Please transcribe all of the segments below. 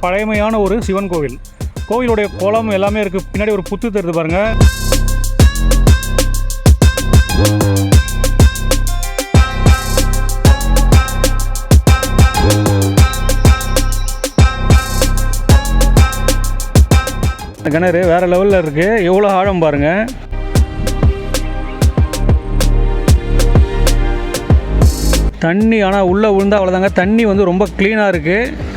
பழமையான ஒரு சிவன் கோவில். கோவிலுடைய குளம் எல்லாமே இருக்குது பின்னாடி ஒரு புத்து தருது பாருங்கள் கிணறு வேறு லெவலில் இருக்குது எவ்வளோ ஆழம் பாருங்கள் தண்ணி ஆனால் உள்ளே விழுந்தா அவ்வளோதாங்க தண்ணி வந்து ரொம்ப க்ளீனாக இருக்குது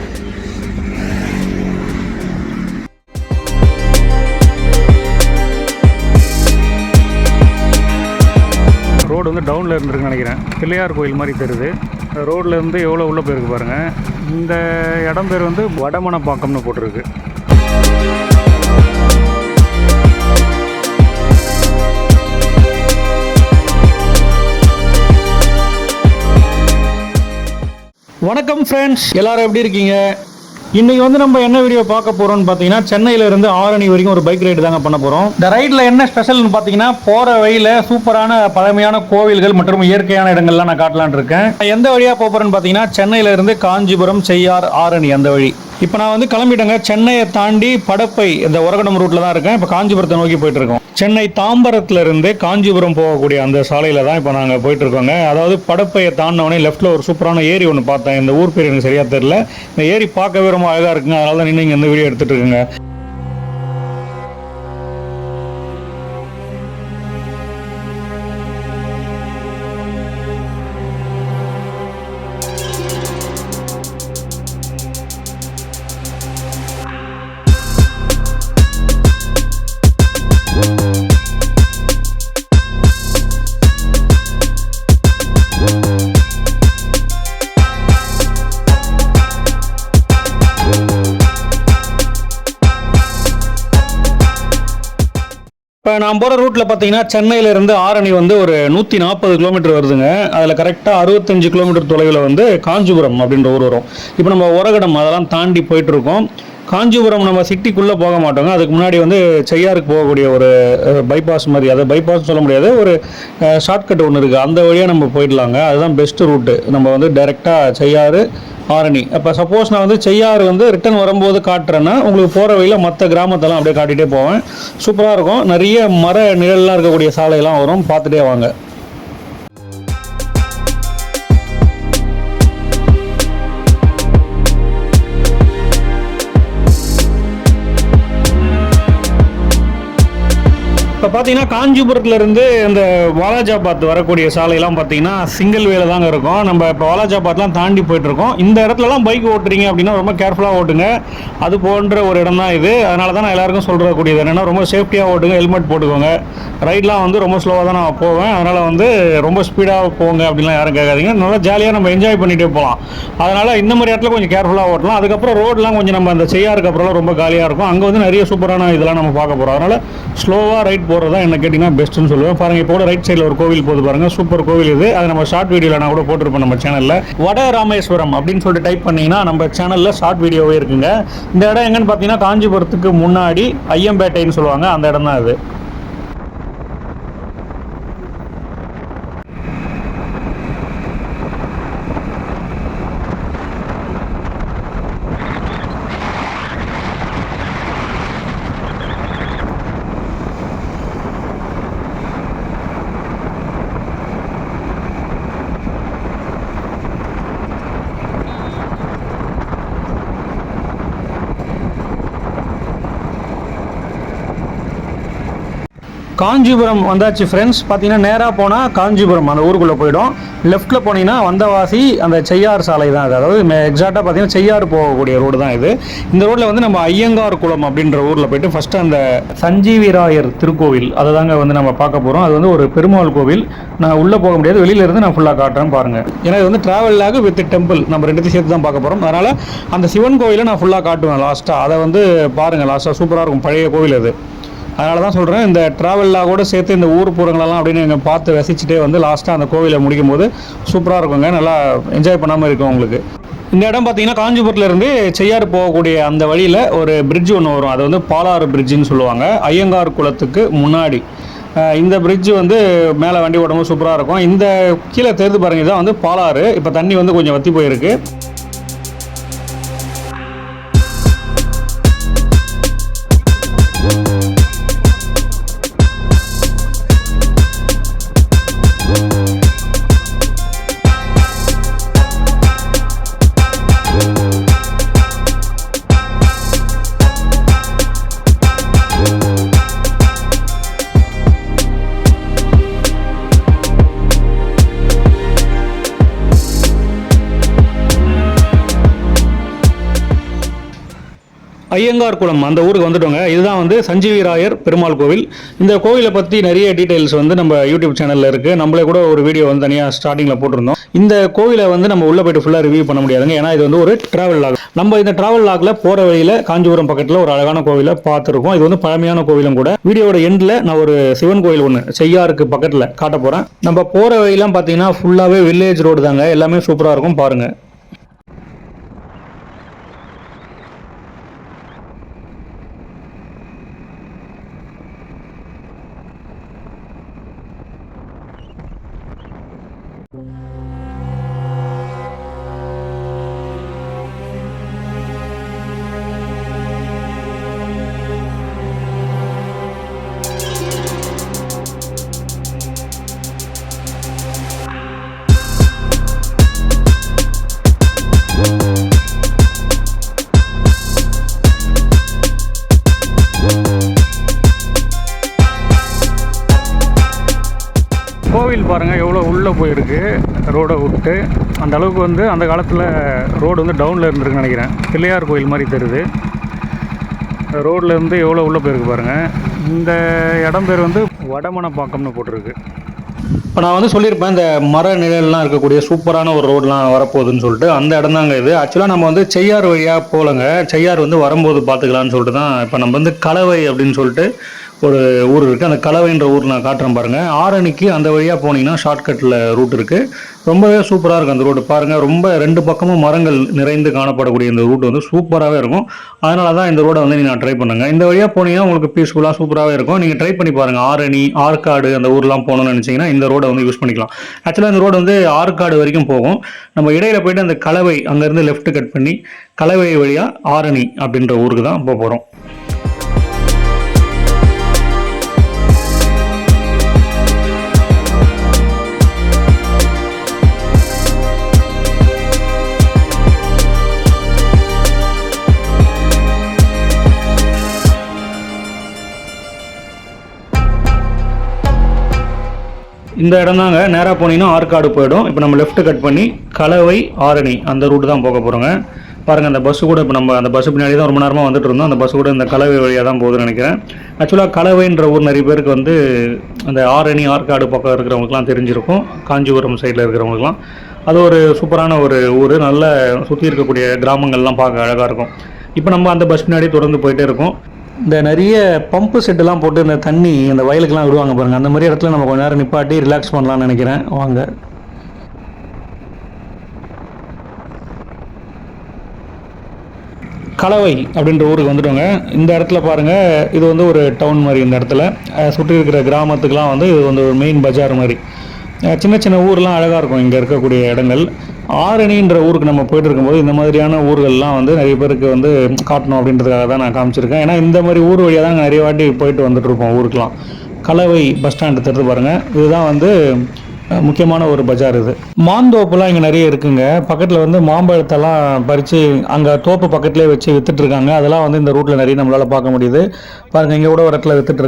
ரோடு டவுனில் இருந்துருக்குன்னு நினைக்கிறேன். பிள்ளையார் கோயில் மாதிரி தெரியுது ரோட்லேருந்து எவ்வளோ உள்ளே போயிருக்கு பாருங்கள் இந்த இடம் பேர் வந்து வடமணப்பாக்கம்னு போட்டிருக்கு. வணக்கம் ஃப்ரெண்ட்ஸ் எல்லாரும் எப்படி இருக்கீங்க? இன்னைக்கு வந்து நம்ம என்ன வீடியோ பார்க்க போறோம்னு பார்த்தீங்கன்னா சென்னையில இருந்து ஆரணி வரைக்கும் ஒரு பைக் ரைடு தாங்க பண்ண போறோம். இந்த ரைட்ல என்ன ஸ்பெஷல்னு பார்த்தீங்கன்னா போற வழியில சூப்பரான பழமையான கோவில்கள் மற்றும் இயற்கையான இடங்கள்லாம் நான் காட்டலான் இருக்கேன். நான் எந்த வழியா போக போறேன்னு பார்த்தீங்கன்னா சென்னையில இருந்து காஞ்சிபுரம் செய்யார் ஆரணி அந்த வழி. இப்போ நான் வந்து கிளம்பிட்டேங்க. சென்னையை தாண்டி படப்பை இந்த உரகடம் ரூட்ல தான் இருக்கேன். இப்போ காஞ்சிபுரத்தை நோக்கி போயிட்டு இருக்கோம் சென்னை தாம்பரத்துல இருந்து காஞ்சிபுரம் போகக்கூடிய அந்த சாலையில தான் இப்போ நாங்கள் போயிட்டு இருக்கோங்க அதாவது படப்பையை தாண்டினவொடனே லெஃப்ட்ல ஒரு சூப்பரான ஏரி ஒன்று பார்த்தேன். இந்த ஊர் பேர் எனக்கு சரியா தெரியல. இந்த ஏரி பார்க்கவே ரொம்ப அழகா இருக்குங்க. அதனால தான் நின்று இங்கே இந்த வீடியோ எடுத்துட்டு இருக்குங்க இப்போ நான் போகிற ரூட்டில் பார்த்தீங்கன்னா சென்னையிலேருந்து ஆரணி வந்து ஒரு நூற்றி நாற்பது கிலோமீட்டர் வருதுங்க. அதில் கரெக்டாக அறுபத்தஞ்சு கிலோமீட்டர் தொலைவில் வந்து காஞ்சிபுரம் அப்படின்ற ஊர் வரும். இப்போ நம்ம உரகடம் அதெல்லாம் தாண்டி போயிட்டுருக்கோம் காஞ்சிபுரம் நம்ம சிட்டிக்குள்ளே போக மாட்டோங்க. அதுக்கு முன்னாடி வந்து செய்யாருக்கு போகக்கூடிய ஒரு பைபாஸ் மாதிரி அதை பைபாஸ் சொல்ல முடியாது ஒரு ஷார்ட்கட் ஒன்று இருக்குது அந்த வழியாக நம்ம போயிடலாங்க. அதுதான் பெஸ்ட்டு ரூட்டு நம்ம வந்து டைரெக்டாக செய்யாறு ஆரணி. அப்போ சப்போஸ் நான் வந்து செய்யாறு வந்து ரிட்டர்ன் வரும்போது காட்டுறேன்னா உங்களுக்கு போகிற வழியில் மற்ற கிராமத்தெல்லாம் அப்படியே காட்டிகிட்டே போவேன். சூப்பராக இருக்கும். நிறைய மர நிழல்லாம் இருக்கக்கூடிய சாலையெல்லாம் வரும். பார்த்துட்டே வாங்க. இப்போ பார்த்தீங்கன்னா காஞ்சிபுரத்துலேருந்து இந்த வாலாஜாபாத் வரக்கூடிய சாலையெல்லாம் பார்த்தீங்கன்னா சிங்கிள் வேல தாங்க இருக்கும். நம்ம இப்போ வாலாஜாபாத்லாம் தாண்டி போயிட்டுருக்கோம். இந்த இடத்துலலாம் பைக் ஓட்டுறீங்க அப்படின்னா ரொம்ப கேர்ஃபுல்லாக ஓட்டுங்க. அது போன்ற ஒரு இடம் தான் இது. அதனால தான் நான் எல்லாருக்கும் சொல்கிறக்கூடியது என்னென்னா ரொம்ப சேஃப்டியாக ஓட்டுங்க ஹெல்மெட் போட்டுக்கோங்க. ரைட்லாம் வந்து ரொம்ப ஸ்லோவாக தான் நான் போவேன். அதனால் வந்து ரொம்ப ஸ்பீடாக போங்க அப்படின்லாம் யாரும் கேட்காதீங்க. நல்லா ஜாலியாக நம்ம என்ஜாய் பண்ணிகிட்டே போகலாம். அதனால் இந்த மாதிரி இடத்துல கொஞ்சம் கேர்ஃபுல்லாக ஓட்டலாம். அதுக்கப்புறம் ரோடெலாம் கொஞ்சம் நம்ம அந்த செய்யாருக்கு அப்புறம்லாம் ரொம்ப காலியாக இருக்கும். அங்கே வந்து நிறைய சூப்பரான இதெல்லாம் நம்ம பார்க்க போகிறோம் அதனால் ஸ்லோவாக ரைட் போகிறது தான் என்ன கேட்டிங்கன்னா பெஸ்ட்டுன்னு சொல்லுவேன். பாருங்கள் இப்போ கூட ரைட் சைடில் ஒரு கோவில் போது பாருங்கள் சூப்பர் கோவில் இது. அதை நம்ம ஷார்ட் வீடியோவில் நான் கூட போட்டிருப்போம் நம்ம சேனலில் வட ராமேஸ்வரம் அப்படின்னு சொல்லிட்டு டைப் பண்ணிங்கன்னா நம்ம சேனலில் ஷார்ட் வீடியோவே இருக்குங்க. இந்த இடம் எங்கன்னு பார்த்தீங்கன்னா காஞ்சிபுரத்துக்கு முன்னாடி ஐயம்பேட்டைன்னு சொல்லுவாங்க. அந்த இடம் தான் அது. காஞ்சிபுரம் வந்தாச்சு ஃப்ரெண்ட்ஸ் பார்த்தீங்கன்னா நேராக போனால் காஞ்சிபுரம் அந்த ஊருக்குள்ளே போயிடும். லெஃப்ட்டில் போனீங்கன்னா வந்தவாசி அந்த செய்யார் சாலை தான் அது. அதாவது எக்ஸாக்டாக பார்த்தீங்கன்னா செய்யார் போகக்கூடிய ரோடு தான் இது. இந்த ரோட்டில் வந்து நம்ம ஐயங்கார் குளம் அப்படின்ற ஊரில் போயிட்டு ஃபஸ்ட்டு அந்த சஞ்சீவிராயர் திருக்கோவில் அதை தாங்க வந்து நம்ம பார்க்க போகிறோம் அது வந்து ஒரு பெருமாள் கோவில். நான் உள்ளே போக முடியாது வெளியில இருந்து நான் ஃபுல்லாக காட்டுறேன் பாருங்கள் ஏன்னா இது வந்து ட்ராவல் வித் டெம்பிள் நம்ம ரெண்டுத்தையும் சேர்த்து தான் பார்க்க போகிறோம் அதனால் அந்த சிவன் கோவிலை நான் ஃபுல்லாக காட்டுவேன் லாஸ்ட்டாக அதை வந்து பாருங்கள் லாஸ்ட்டாக சூப்பராக இருக்கும் பழைய கோவில் அது. அதனால தான் சொல்கிறேன் இந்த ட்ராவல்லாக கூட சேர்த்து இந்த ஊர் புறங்களெல்லாம் அப்படின்னு நீங்கள் பார்த்து ரசிச்சுட்டே வந்து லாஸ்ட்டாக அந்த கோவிலை முடிக்கும் போது சூப்பராக இருக்குங்க. நல்லா என்ஜாய் பண்ணாமல் இருக்கும் உங்களுக்கு. இந்த இடம் பார்த்தீங்கன்னா காஞ்சிபுரத்துலேருந்து செய்யாறு போகக்கூடிய அந்த வழியில் ஒரு பிரிட்ஜ் ஒன்று வரும். அது வந்து பாலாறு பிரிட்ஜுன்னு சொல்லுவாங்க. ஐயங்கார் குளத்துக்கு முன்னாடி. இந்த பிரிட்ஜ் வந்து மேலே வண்டி ஓடும்போது சூப்பராக இருக்கும். இந்த கீழே தெரிந்து பாருங்க இதான் வந்து பாலாறு. இப்போ தண்ணி வந்து கொஞ்சம் வற்றி போயிருக்கு. ஐயங்கார் குளம் அந்த ஊருக்கு வந்துட்டோங்க. இதுதான் வந்து சஞ்சீவிராயர் பெருமாள் கோவில். இந்த கோவிலை பற்றி நிறைய டீட்டெயில்ஸ் வந்து நம்ம யூடியூப் சேனலில் இருக்குது நம்மளே கூட ஒரு வீடியோ வந்து தனியாக ஸ்டார்டிங்கில் போட்டிருந்தோம். இந்த கோவிலை வந்து நம்ம உள்ளே போயிட்டு ஃபுல்லாக ரிவ்யூ பண்ண முடியாதுங்க. ஏன்னா இது வந்து ஒரு டிராவல் லாக் நம்ம இந்த டிராவல் லாக்ல போகிற வழியில் காஞ்சிபுரம் பக்கத்தில் ஒரு அழகான கோவிலை பார்த்துருக்கோம். இது வந்து பழமையான கோவிலும் கூட. வீடியோட எண்டில் நான் ஒரு சிவன் கோவில் ஒன்று செய்யாருக்கு பக்கத்தில் காட்ட போகிறேன் நம்ம போகிற வழியெல்லாம் பார்த்தீங்கன்னா ஃபுல்லாகவே வில்லேஜ் ரோடு தாங்க. எல்லாமே சூப்பராக இருக்கும் பாருங்கள் போயிருக்கு ரோடை விட்டு. அந்த அளவுக்கு வந்து அந்த காலத்தில் ரோடு வந்து டவுனில் இருந்திருக்குன்னு நினைக்கிறேன். பிள்ளையார் கோயில் மாதிரி தெரியுது. ரோட்டில் இருந்து எவ்வளோ உள்ளே போயிருக்கு பாருங்கள் இந்த இடம் பேர் வந்து வடமனப்பாக்கம்னு போட்டிருக்கு. இப்போ நான் வந்து சொல்லியிருப்பேன் இந்த மர நிழல்லாம் இருக்கக்கூடிய சூப்பரான ஒரு ரோடெலாம் வரப்போகுதுன்னு சொல்லிட்டு. அந்த இடம் தாங்க இது ஆக்சுவலாக நம்ம வந்து செய்யார் வழியாக போகலங்க. செய்யார் வந்து வரும்போது பார்த்துக்கலான்னு சொல்லிட்டு தான் இப்போ நம்ம வந்து கலவை அப்படின்னு சொல்லிட்டு ஒரு ஊர் இருக்குது அந்த கலவைன்ற ஊர் நான் காட்டுறேன் பாருங்கள் ஆரணிக்கு அந்த வழியாக போனீங்கன்னா ஷார்ட்கட்டில் ரூட் இருக்குது ரொம்பவே சூப்பராக இருக்கும் அந்த ரோடு பாருங்கள் ரொம்ப ரெண்டு பக்கமும் மரங்கள் நிறைந்து காணப்படக்கூடிய இந்த ரூட் வந்து சூப்பராகவே இருக்கும். அதனால தான் இந்த ரோடை வந்து நீங்கள் ட்ரை பண்ணுங்க. இந்த வழியாக போனீங்கன்னா உங்களுக்கு பீஸ்ஃபுல்லாக சூப்பராகவே இருக்கும். நீங்கள் ட்ரை பண்ணி பாருங்கள் ஆரணி ஆற்காடு அந்த ஊர்லாம் போகணும்னு நினச்சிங்கன்னா இந்த ரோடை வந்து யூஸ் பண்ணிக்கலாம். ஆக்சுவலாக இந்த ரோடு வந்து ஆற்காடு வரைக்கும் போகும். நம்ம இடையில போயிட்டு அந்த கலவை அங்கேருந்து லெஃப்ட் கட் பண்ணி கலவை வழியாக ஆரணி அப்படின்ற ஊருக்கு தான் போக போகிறோம் இந்த இடம் தாங்க. நேராக போனீங்கன்னா ஆற்காடு போயிடும். இப்போ நம்ம லெஃப்ட் கட் பண்ணி கலவை ஆரணி அந்த ரூட் தான் போக போகிறோங்க பாருங்கள் அந்த பஸ்ஸு கூட இப்போ நம்ம அந்த பஸ்ஸு பின்னாடி தான் ரொம்ப நேரமாக வந்துட்டு இருந்தோம். அந்த பஸ்ஸு கூட இந்த கலவை வழியாக தான் போகுதுன்னு நினைக்கிறேன். ஆக்சுவலாக கலவைன்ற ஊர் நிறைய பேருக்கு வந்து அந்த ஆரணி ஆற்காடு பக்கம் இருக்கிறவங்களுக்குலாம் தெரிஞ்சிருக்கும். காஞ்சிபுரம் சைடில் இருக்கிறவங்களுக்குலாம். அது ஒரு சூப்பரான ஒரு ஊர். நல்ல சுற்றி இருக்கக்கூடிய கிராமங்கள்லாம் பார்க்க அழகாக இருக்கும். இப்போ நம்ம அந்த பஸ் பின்னாடி தொடர்ந்து போயிட்டே இருக்கோம். இந்த நிறைய பம்பு செட்டுலாம் போட்டு இந்த தண்ணி இந்த வயலுக்கெல்லாம் விடுவாங்க பாருங்கள் அந்த மாதிரி இடத்துல நம்ம கொஞ்ச நேரம் நிப்பாட்டி ரிலாக்ஸ் பண்ணலாம்னு நினைக்கிறேன். வாங்க. கலவை அப்படின்ற ஊருக்கு வந்துட்டோங்க. இந்த இடத்துல பாருங்கள் இது வந்து ஒரு டவுன் மாதிரி இந்த இடத்துல. சுற்றி இருக்கிற கிராமத்துக்கெலாம் வந்து இது வந்து ஒரு மெயின் பஜார் மாதிரி. சின்ன சின்ன ஊர்லாம் அழகாக இருக்கும். இங்கே இருக்கக்கூடிய இடங்கள். ஆரணின்ற ஊருக்கு நம்ம போயிட்டு இருக்கும்போது இந்த மாதிரியான ஊர்கள்லாம் வந்து நிறைய பேருக்கு வந்து காட்டணும் அப்படின்றதுக்காக தான் நான் காமிச்சிருக்கேன். ஏன்னா இந்த மாதிரி ஊர் வழியாக தான் நிறைய வாட்டி போயிட்டு வந்துட்டு இருப்போம் கலவை பஸ் ஸ்டாண்டு தெரிஞ்சு பாருங்கள் இதுதான் வந்து முக்கியமான ஒரு பஜார் இது. மாந்தோப்புலாம் இங்கே நிறைய இருக்குங்க. பக்கத்தில் வந்து மாம்பழத்தெல்லாம் பறித்து அங்கே தோப்பு பக்கத்துலேயே வச்சு விற்றுட்ருக்காங்க அதெல்லாம் வந்து இந்த ரூட்டில் நிறைய நம்மளால் பார்க்க முடியுது. பாருங்கள் இங்கே கூட ஒரு இடத்துல வித்துட்டு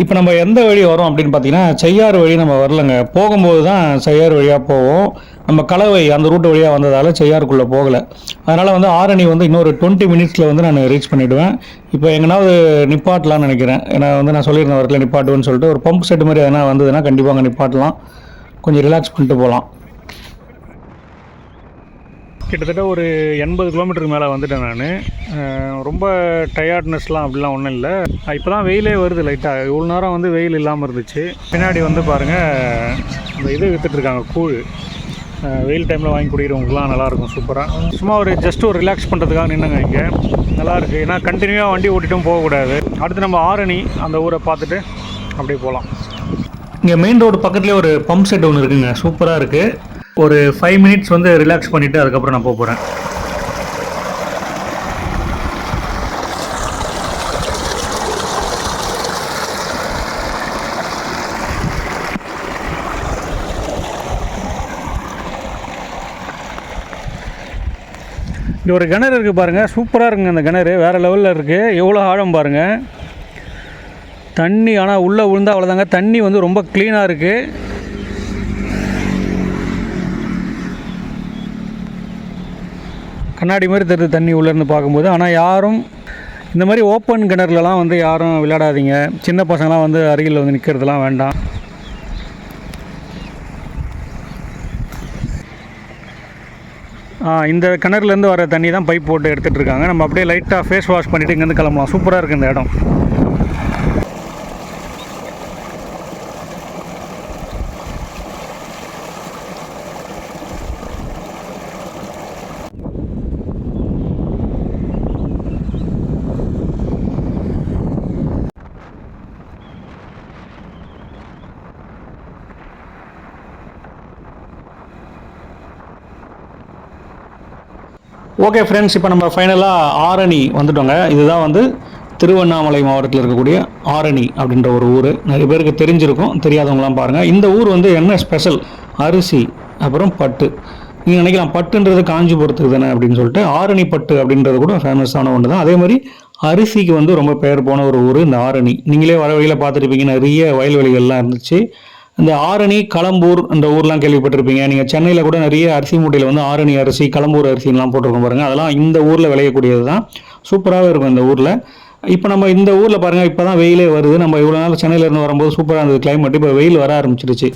இப்போ நம்ம எந்த வழி வரோம் அப்படின்னு பார்த்தீங்கன்னா செய்யாறு வழி நம்ம வரலங்க. போகும்போது தான் செய்யாறு வழியாக போவோம். நம்ம கலவை அந்த ரூட்டு வழியாக வந்ததால் செய்யாருக்குள்ளே போகலை. அதனால் வந்து ஆரணி வந்து இன்னொரு டுவெண்ட்டி மினிட்ஸில் வந்து நான் ரீச் பண்ணிவிடுவேன் இப்போ எங்கேனாவது நிப்பாட்டலாம்னு நினைக்கிறேன். ஏன்னா வந்து நான் சொல்லியிருந்தேன் வரல நிப்பாட்டுவேன்னு சொல்லிட்டு ஒரு பம்ப் செட் மாதிரி எதனா வந்ததுன்னா கண்டிப்பாக அங்கே நிப்பாட்டலாம். கொஞ்சம் ரிலாக்ஸ் பண்ணிட்டு போகலாம். கிட்டத்தட்ட ஒரு எண்பது கிலோமீட்டருக்கு மேலே வந்துட்டேன் நான். ரொம்ப டயர்ட்னஸ்லாம் அப்படிலாம் ஒன்றும் இல்லை. இப்போ தான் வெயிலே வருது லைட்டாக இவ்வளோ நேரம் வந்து வெயில் இல்லாமல் இருந்துச்சு. பின்னாடி வந்து பாருங்கள் இந்த இது விற்றுட்ருக்காங்க கூழ். வெயில் டைமில் வாங்கி குடிக்கிறவங்களுக்குலாம் நல்லாயிருக்கும் சூப்பராக சும்மா ஒரு ஜஸ்ட் ஒரு ரிலாக்ஸ் பண்ணுறதுக்காக நின்றுங்க இங்கே. நல்லாயிருக்கு ஏன்னா கண்டினியூவாக வண்டி ஓட்டிட்டும் போகக்கூடாது அடுத்து நம்ம ஆரணி அந்த ஊரை பார்த்துட்டு அப்படியே போகலாம். இங்கே மெயின் ரோடு பக்கத்துலேயே ஒரு பம்ப் செட் ஒன்று இருக்குங்க. சூப்பராக இருக்குது ஒரு ஃபைவ் மினிட்ஸ் வந்து ரிலாக்ஸ் பண்ணிவிட்டு அதுக்கப்புறம் நான் போக போகிறேன் இங்கே ஒரு கிணறு இருக்குது பாருங்கள் சூப்பராக இருக்குங்க அந்த கிணறு. வேறு லெவலில் இருக்குது எவ்வளோ ஆழம் பாருங்கள் தண்ணி ஆனால் உள்ளே விழுந்தா அவ்வளோதாங்க தண்ணி வந்து ரொம்ப க்ளீனாக இருக்குது கண்ணாடி மாதிரி தெரியுது தண்ணி உள்ளேருந்து பார்க்கும்போது. ஆனால் யாரும் இந்த மாதிரி ஓப்பன் கிணறுலலாம் வந்து யாரும் விளையாடாதீங்க. சின்ன பசங்களாம் வந்து அருகில் வந்து நிற்கிறதுலாம் வேண்டாம். இந்த கிணறுலேருந்து வர தண்ணி தான் பைப் போட்டு எடுத்துகிட்டு இருக்காங்க. நம்ம அப்படியே லைட்டாக ஃபேஸ் வாஷ் பண்ணிவிட்டு இங்கேருந்து கிளம்பலாம். சூப்பராக இருக்குது இந்த இடம். ஓகே ஃப்ரெண்ட்ஸ் இப்போ நம்ம ஃபைனலாக ஆரணி வந்துட்டோங்க. இதுதான் வந்து திருவண்ணாமலை மாவட்டத்தில் இருக்கக்கூடிய ஆரணி அப்படின்ற ஒரு ஊர். நிறைய பேருக்கு தெரிஞ்சிருக்கும் தெரியாதவங்களாம் பாருங்கள் இந்த ஊர் வந்து என்ன ஸ்பெஷல் அரிசி அப்புறம் பட்டு. நீங்கள் நினைக்கலாம் பட்டுன்றது காஞ்சிபுரத்துக்கு தானே அப்படின்னு சொல்லிட்டு ஆரணி பட்டு அப்படின்றது கூட ஃபேமஸான ஒன்று தான் அதே மாதிரி அரிசிக்கு வந்து ரொம்ப பெயர் போன ஒரு ஊர் இந்த ஆரணி. நீங்களே வர வழியில் பார்த்துருப்பீங்க நிறைய வயல்வெளிகள்லாம் இருந்துச்சு. இந்த ஆரணி களம்பூர் இந்த ஊர்லாம் கேள்விப்பட்டிருப்பீங்க. நீங்கள் சென்னையில் கூட நிறைய அரிசி மூட்டையில் வந்து ஆரணி அரிசி களம்பூர் அரிசிலாம் போட்டிருக்கோம் பாருங்கள் அதெல்லாம் இந்த ஊரில் விளையக்கூடியது தான் சூப்பராகவே இருக்கும் இந்த ஊரில். இப்போ நம்ம இந்த ஊரில் பாருங்கள் இப்போ தான் வெயிலே வருது. நம்ம இவ்வளோ நாள் சென்னையிலேருந்து வரும்போது சூப்பராக இருந்தது. கிளைமேட் இப்போ வெயில் வர ஆரம்பிச்சிருச்சு.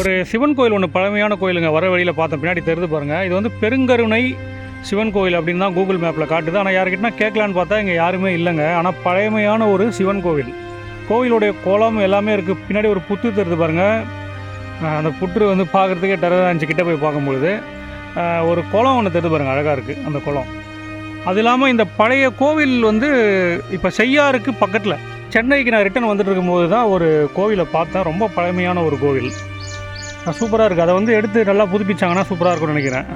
ஒரு சிவன் கோயில் ஒன்று பழமையான கோயிலுங்க வர வழியில் பார்த்தோம். பின்னாடி தெரிந்து பாருங்கள் இது வந்து பெருங்கருணை சிவன் கோயில் அப்படின்னு தான் கூகுள் மேப்பில் காட்டுது. ஆனால் யார்கிட்டனா கேட்கலான்னு பார்த்தா இங்கே யாருமே இல்லைங்க. ஆனால் பழமையான ஒரு சிவன் கோவில். கோவிலுடைய குளம் எல்லாமே இருக்குது பின்னாடி ஒரு புத்து தெரிந்து பாருங்கள் அந்த புற்று வந்து பார்க்குறதுக்கே டெரர் அஞ்சு கிட்டே போய் பார்க்கும்பொழுது ஒரு குளம் ஒன்று தெரிது பாருங்கள் அழகாக இருக்குது அந்த குளம். அது இல்லாமல் இந்த பழைய கோவில் வந்து இப்போ செய்யாருக்கு பக்கத்தில் சென்னைக்கு நான் ரிட்டர்ன் வந்துட்டு இருக்கும்போது தான் ஒரு கோவிலை பார்த்தேன். ரொம்ப பழமையான ஒரு கோவில். சூப்பராக இருக்குது அதை வந்து எடுத்து நல்லா புதுப்பிச்சாங்கன்னா சூப்பராக இருக்கும்னு நினைக்கிறேன்.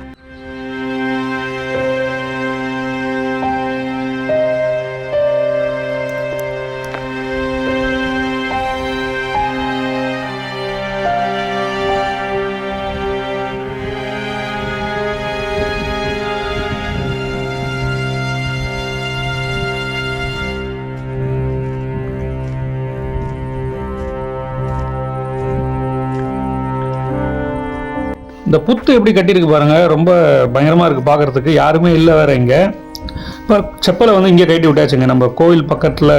புத்து எப்படி கட்டியிருக்கு பாருங்கள் ரொம்ப பயங்கரமாக இருக்குது பார்க்கறதுக்கு யாருமே இல்லை வேறு இங்கே. இப்போ செப்பலை வந்து இங்கே கட்டி விட்டாச்சுங்க. நம்ம கோவில் பக்கத்தில்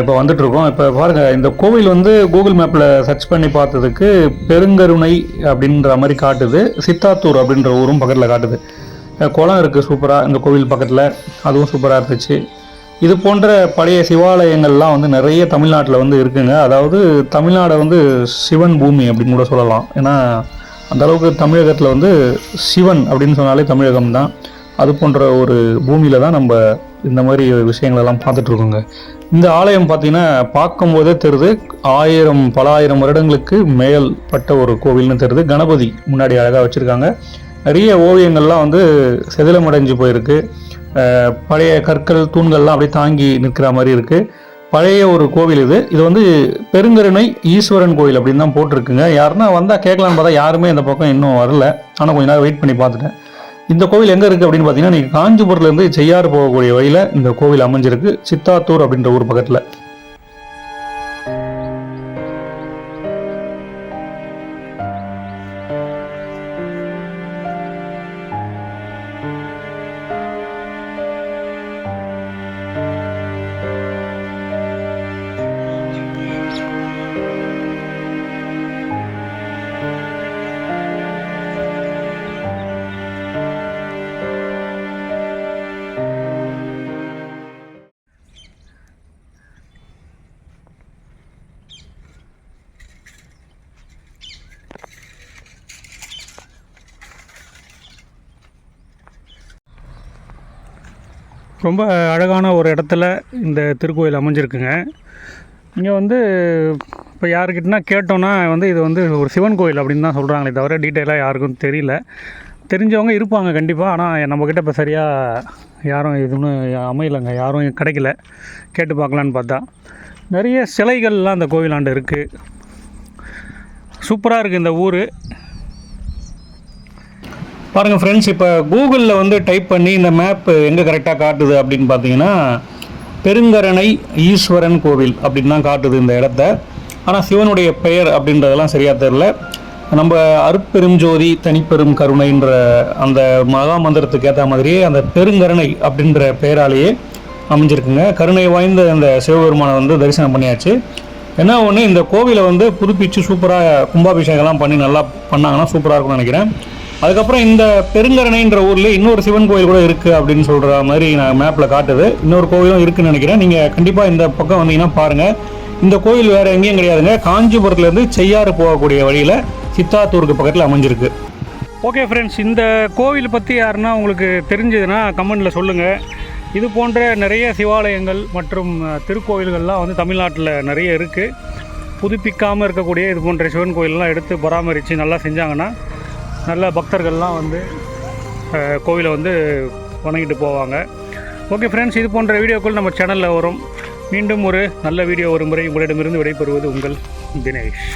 இப்போ வந்துட்டு இருக்கோம் இப்போ பாருங்கள் இந்த கோவில் வந்து கூகுள் மேப்பில் சர்ச் பண்ணி பார்த்ததுக்கு பெருங்கருணை அப்படின்ற மாதிரி காட்டுது. சித்தாத்தூர் அப்படின்ற ஊரும் பக்கத்தில் காட்டுது. குளம் இருக்குது சூப்பராக இந்த கோவில் பக்கத்தில். அதுவும் சூப்பராக இருந்துச்சு. இது போன்ற பழைய சிவாலயங்கள்லாம் வந்து நிறைய தமிழ்நாட்டில் வந்து இருக்குங்க. அதாவது தமிழ்நாடை வந்து சிவன் பூமி அப்படின்னு கூட சொல்லலாம். ஏன்னா அந்த அளவுக்கு தமிழகத்தில் வந்து சிவன் அப்படின்னு சொன்னாலே தமிழகம் தான் அது போன்ற ஒரு பூமியில் தான் நம்ம இந்த மாதிரி விஷயங்களெல்லாம் பார்த்துட்ருக்கோங்க இந்த ஆலயம் பார்த்தீங்கன்னா பார்க்கும்போதே தெரியுது ஆயிரம் பல ஆயிரம் வருடங்களுக்கு மேல் பட்ட ஒரு கோவில்னு தெரியுது கணபதி முன்னாடி அழகாக வச்சுருக்காங்க. நிறைய ஓவியங்கள்லாம் வந்து செதிலமடைஞ்சு போயிருக்கு. பழைய கற்கள் தூண்கள்லாம் அப்படியே தாங்கி நிற்கிற மாதிரி இருக்குது பழைய ஒரு கோவில் இது. இது வந்து பெருங்கருணை ஈஸ்வரன் கோயில் அப்படின்னு தான் போட்டிருக்குங்க. யாருன்னா வந்தால் கேட்கலான்னு பார்த்தா யாருமே இந்த பக்கம் இன்னும் வரல. ஆனால் கொஞ்ச நேரம் வெயிட் பண்ணி பார்த்துட்டேன். இந்த கோவில் எங்கே இருக்குது அப்படின்னு பார்த்தீங்கன்னா நீங்கள் காஞ்சிபுரத்துலேருந்து செய்யாறு போகக்கூடிய வழியில் இந்த கோவில் அமைஞ்சிருக்கு. சித்தாத்தூர் அப்படின்ற ஊர் பக்கத்தில். ரொம்ப அழகான ஒரு இடத்துல இந்த திருக்கோயில் அமைஞ்சிருக்குங்க. இங்கே வந்து இப்போ யாருக்கிட்டனா கேட்டோன்னா வந்து இது வந்து ஒரு சிவன் கோயில் அப்படின்னு தான் சொல்கிறாங்களே தவிர டீட்டெயிலாக யாருக்கும் தெரியல. தெரிஞ்சவங்க இருப்பாங்க கண்டிப்பாக ஆனால் நம்மக்கிட்ட இப்போ சரியாக யாரும் இதுன்னு அமையலைங்க யாரும் கிடைக்கல. கேட்டு பார்க்கலான்னு பார்த்தா. நிறைய சிலைகள்லாம் அந்த கோவிலாண்டு இருக்குது சூப்பராக இருக்குது இந்த ஊர். பாருங்கள் ஃப்ரெண்ட்ஸ் இப்போ கூகுளில் வந்து டைப் பண்ணி இந்த மேப் எங்கே கரெக்டாக காட்டுது அப்படின்னு பார்த்தீங்கன்னா பெருங்கரணை ஈஸ்வரன் கோவில் அப்படின்னு தான் காட்டுது இந்த இடத்த. ஆனால் சிவனுடைய பெயர் அப்படின்றதெல்லாம் சரியாக தெரில நம்ம அருட்பெரும் ஜோதி தனிப்பெரும் கருணைன்ற அந்த மகா மந்திரத்துக்கு ஏற்ற மாதிரியே அந்த பெருங்கருணை அப்படின்ற பெயராலேயே அமைஞ்சிருக்குங்க. கருணை வாய்ந்த அந்த சிவபெருமானை வந்து தரிசனம் பண்ணியாச்சு. என்ன ஒன்று இந்த கோவிலை வந்து புதுப்பிச்சு சூப்பராக கும்பாபிஷேகம்லாம் பண்ணி நல்லா பண்ணாங்கன்னா சூப்பராக இருக்கும்னு நினைக்கிறேன். அதுக்கப்புறம் இந்த பெருங்கரணைன்ற ஊரில் இன்னொரு சிவன் கோயில் கூட இருக்குது அப்படின்னு சொல்கிற மாதிரி நான் மேப்பில் காட்டுது. இன்னொரு கோவிலும் இருக்குதுன்னு நினைக்கிறேன். நீங்கள் கண்டிப்பாக இந்த பக்கம் வந்தீங்கன்னா பாருங்கள் இந்த கோயில் வேறு எங்கேயும் கிடையாதுங்க. காஞ்சிபுரத்துலேருந்து செய்யாறு போகக்கூடிய வழியில் சித்தாத்தூருக்கு பக்கத்தில் அமைஞ்சிருக்கு. ஓகே ஃப்ரெண்ட்ஸ் இந்த கோவில் பற்றி யாருன்னா உங்களுக்கு தெரிஞ்சதுன்னா கமெண்டில் சொல்லுங்கள் இது போன்ற நிறைய சிவாலயங்கள் மற்றும் திருக்கோயில்கள்லாம் திருக்கோவில்கள்லாம் வந்து தமிழ்நாட்டில் நிறைய இருக்குது புதுப்பிக்காமல் இருக்கக்கூடிய இது போன்ற சிவன் கோயிலெலாம் எடுத்து பராமரித்து நல்லா செஞ்சாங்கன்னா நல்ல பக்தர்கள்லாம் வந்து கோவிலை வந்து வணங்கிட்டு போவாங்க. ஓகே ஃப்ரெண்ட்ஸ் இது போன்ற வீடியோக்கள் நம்ம சேனலில் வரும். மீண்டும் ஒரு நல்ல வீடியோ ஒரு முறை உங்களிடமிருந்து விடைபெறுவது உங்கள் தினேஷ்.